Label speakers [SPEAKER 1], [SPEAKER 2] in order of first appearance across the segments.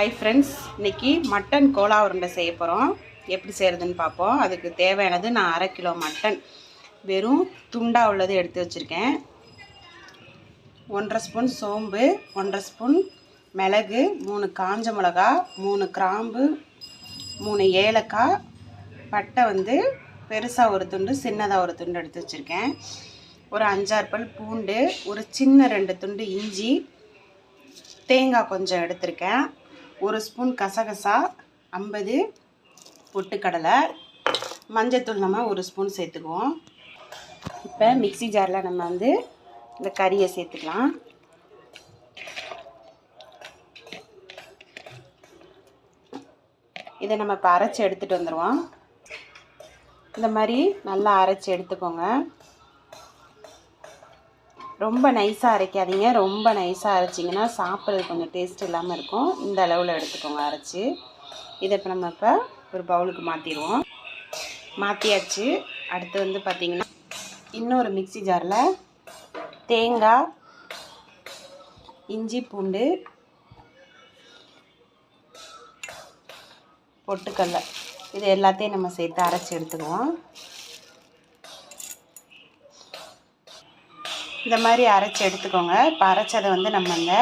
[SPEAKER 1] Hi friends இன்றைக்கி mutton கோலா உருண்டை செய்ய போகிறோம் எப்படி செய்கிறதுன்னு பார்ப்போம். அதுக்கு தேவையானது நான் அரை கிலோ மட்டன் வெறும் துண்டா உள்ளது எடுத்து வச்சுருக்கேன். ஒன்றரை ஸ்பூன் சோம்பு ஒன்றரை ஸ்பூன் மிளகு மூணு காஞ்ச மிளகா மூணு கிராம்பு மூணு ஏலக்காய் பட்டை வந்து பெருசாக ஒரு துண்டு சின்னதாக ஒரு துண்டு எடுத்து வச்சுருக்கேன். ஒரு அஞ்சாறு பல் பூண்டு ஒரு சின்ன ரெண்டு துண்டு இஞ்சி தேங்காய் கொஞ்சம் எடுத்திருக்கேன். ஒரு ஸ்பூன் கசகசா ஐம்பது பொட்டுக்கடலை மஞ்சத்தூள் நம்ம ஒரு ஸ்பூன் சேர்த்துக்குவோம். இப்போ மிக்ஸி ஜாரில் நம்ம வந்து இந்த கறியை சேர்த்துக்கலாம். இதை நம்ம இப்போ அரைச்சி எடுத்துகிட்டு வந்துடுவோம் இந்த மாதிரி நல்லா அரைச்சி எடுத்துக்கோங்க. ரொம்ப நைஸாக அரைக்காதீங்க. ரொம்ப நைஸாக அரைச்சிங்கன்னா சாப்பிட்றது கொஞ்சம் டேஸ்ட் இல்லாமல் இருக்கும். இந்த அளவில் எடுத்துக்கோங்க அரைச்சி. இதை இப்போ நம்ம இப்போ ஒரு பவுலுக்கு மாற்றிடுவோம் மாற்றியாச்சு அடுத்து வந்து பார்த்திங்கன்னா இன்னொரு மிக்ஸி ஜாரில் தேங்காய் இஞ்சி பூண்டு பொட்டுக்கடலை. இது எல்லாத்தையும் நம்ம சேர்த்து அரைச்சி எடுத்துக்குவோம். இந்த மாதிரி அரைச்சி எடுத்துக்கோங்க. இப்போ அரைச்சதை வந்து நம்ம இந்த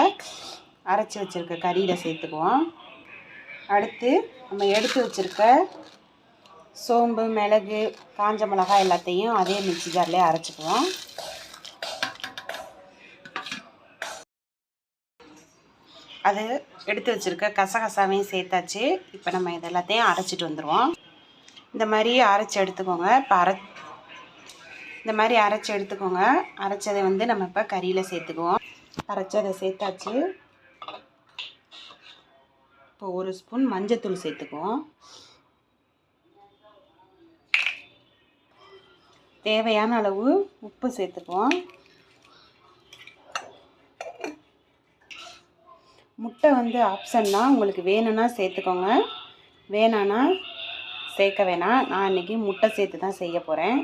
[SPEAKER 1] அரைச்சி வச்சுருக்க கறியில் சேர்த்துக்குவோம். அடுத்து நம்ம எடுத்து வச்சுருக்க சோம்பு மிளகு காஞ்ச மிளகாய் எல்லாத்தையும் அதே மிக்சி ஜார்லேயே அரைச்சிக்குவோம். அது எடுத்து வச்சுருக்க கசகசாவையும் சேர்த்தாச்சு. இப்போ நம்ம இது எல்லாத்தையும் அரைச்சிட்டு வந்துடுவோம் இந்த மாதிரி அரைச்சி எடுத்துக்கோங்க. இப்போ அரை இந்த மாதிரி அரைச்சி எடுத்துக்கோங்க. அரைச்சதை வந்து நம்ம இப்போ கறியில் சேர்த்துக்குவோம். அரைச்சதை சேர்த்தாச்சு. இப்போ ஒரு ஸ்பூன் மஞ்சத்தூள் சேர்த்துக்குவோம். தேவையான அளவு உப்பு சேர்த்துக்குவோம். முட்டை வந்து ஆப்ஷன் தான். உங்களுக்கு வேணும்னா சேர்த்துக்கோங்க. வேணான்னா சேர்க்க வேணாம். நான் இன்றைக்கி முட்டை சேர்த்து தான் செய்ய போகிறேன்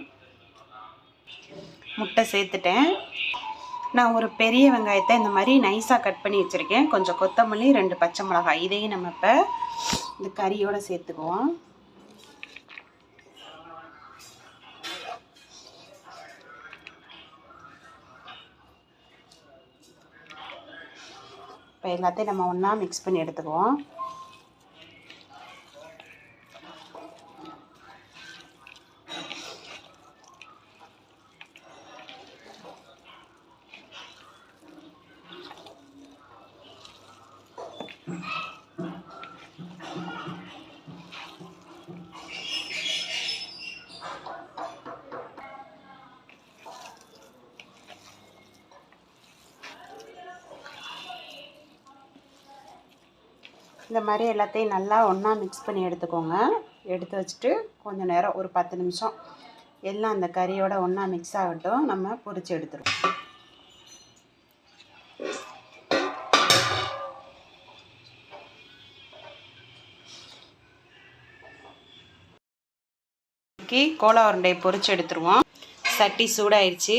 [SPEAKER 1] முட்டை சேர்த்துட்டேன். நான் ஒரு பெரிய வெங்காயத்தை இந்த மாதிரி நைஸாக கட் பண்ணி வச்சுருக்கேன். கொஞ்சம் கொத்தமல்லி ரெண்டு பச்சை மிளகாய் இதையும் நம்ம இப்போ இந்த கறியோடு சேர்த்துக்குவோம். இப்போ எல்லாத்தையும் நம்ம ஒன்றா மிக்ஸ் பண்ணி எடுத்துக்குவோம். இந்த மாதிரி எல்லாத்தையும் நல்லா ஒன்றா மிக்ஸ் பண்ணி எடுத்துக்கோங்க. எடுத்து வச்சுட்டு கொஞ்சம் நேரம் ஒரு பத்து நிமிஷம். எல்லாம் அந்த கறியோட ஒன்றா மிக்ஸ் ஆகட்டும். நம்ம பொரித்து எடுத்துருவோம். கோலா உருண்டையை பொரித்து எடுத்துருவோம். சட்டி சூடாயிடுச்சு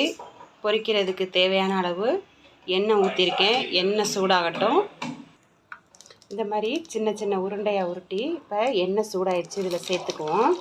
[SPEAKER 1] பொரிக்கிறதுக்கு தேவையான அளவு எண்ணெய் ஊற்றிருக்கேன் எண்ணெய் சூடாகட்டும். இந்த மாதிரி சின்ன சின்ன உருண்டையாக உருட்டி இப்போ எண்ணெய் சூடாயிடுச்சு இதில் சேர்த்துக்குவோம்.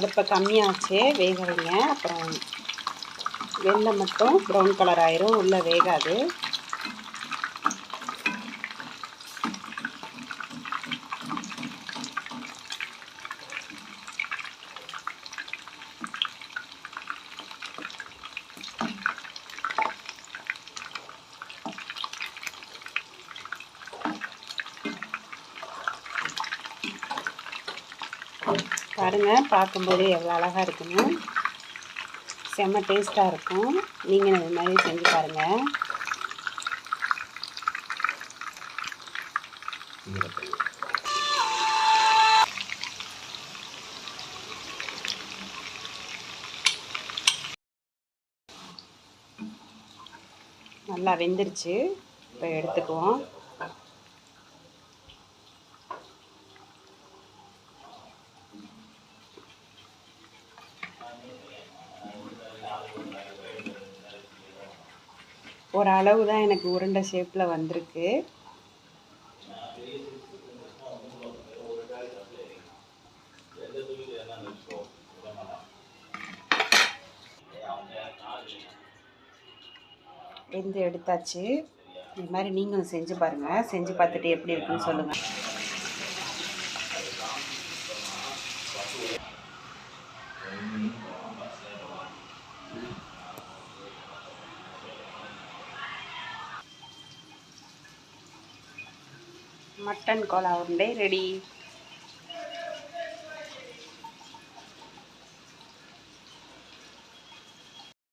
[SPEAKER 1] அடுப்பை கம்மியாச்சு வேக வைங்க அப்புறம் வெள்ளை மட்டும் ப்ரௌன் கலர் ஆயிரும் உள்ளே வேகாது. பாருங்கள் பார்க்கும்போது எவ்வளோ அழகாக இருக்குன்னு. செம்ம டேஸ்ட்டாக இருக்கும். நீங்கள் இது மாதிரி செஞ்சு பாருங்கள்
[SPEAKER 2] நல்லா வெந்துருச்சு. இப்போ எடுத்துக்குவோம். ஒரு அளவு தான் எனக்கு உருண்டை ஷேப்பில் வந்திருக்கு. வெந்து எடுத்தாச்சு. இது மாதிரி நீங்களும் செஞ்சு பாருங்கள் செஞ்சு பார்த்துட்டு எப்படி இருக்குன்னு சொல்லுங்கள் மட்டன் கோலா உருண்டை ரெடி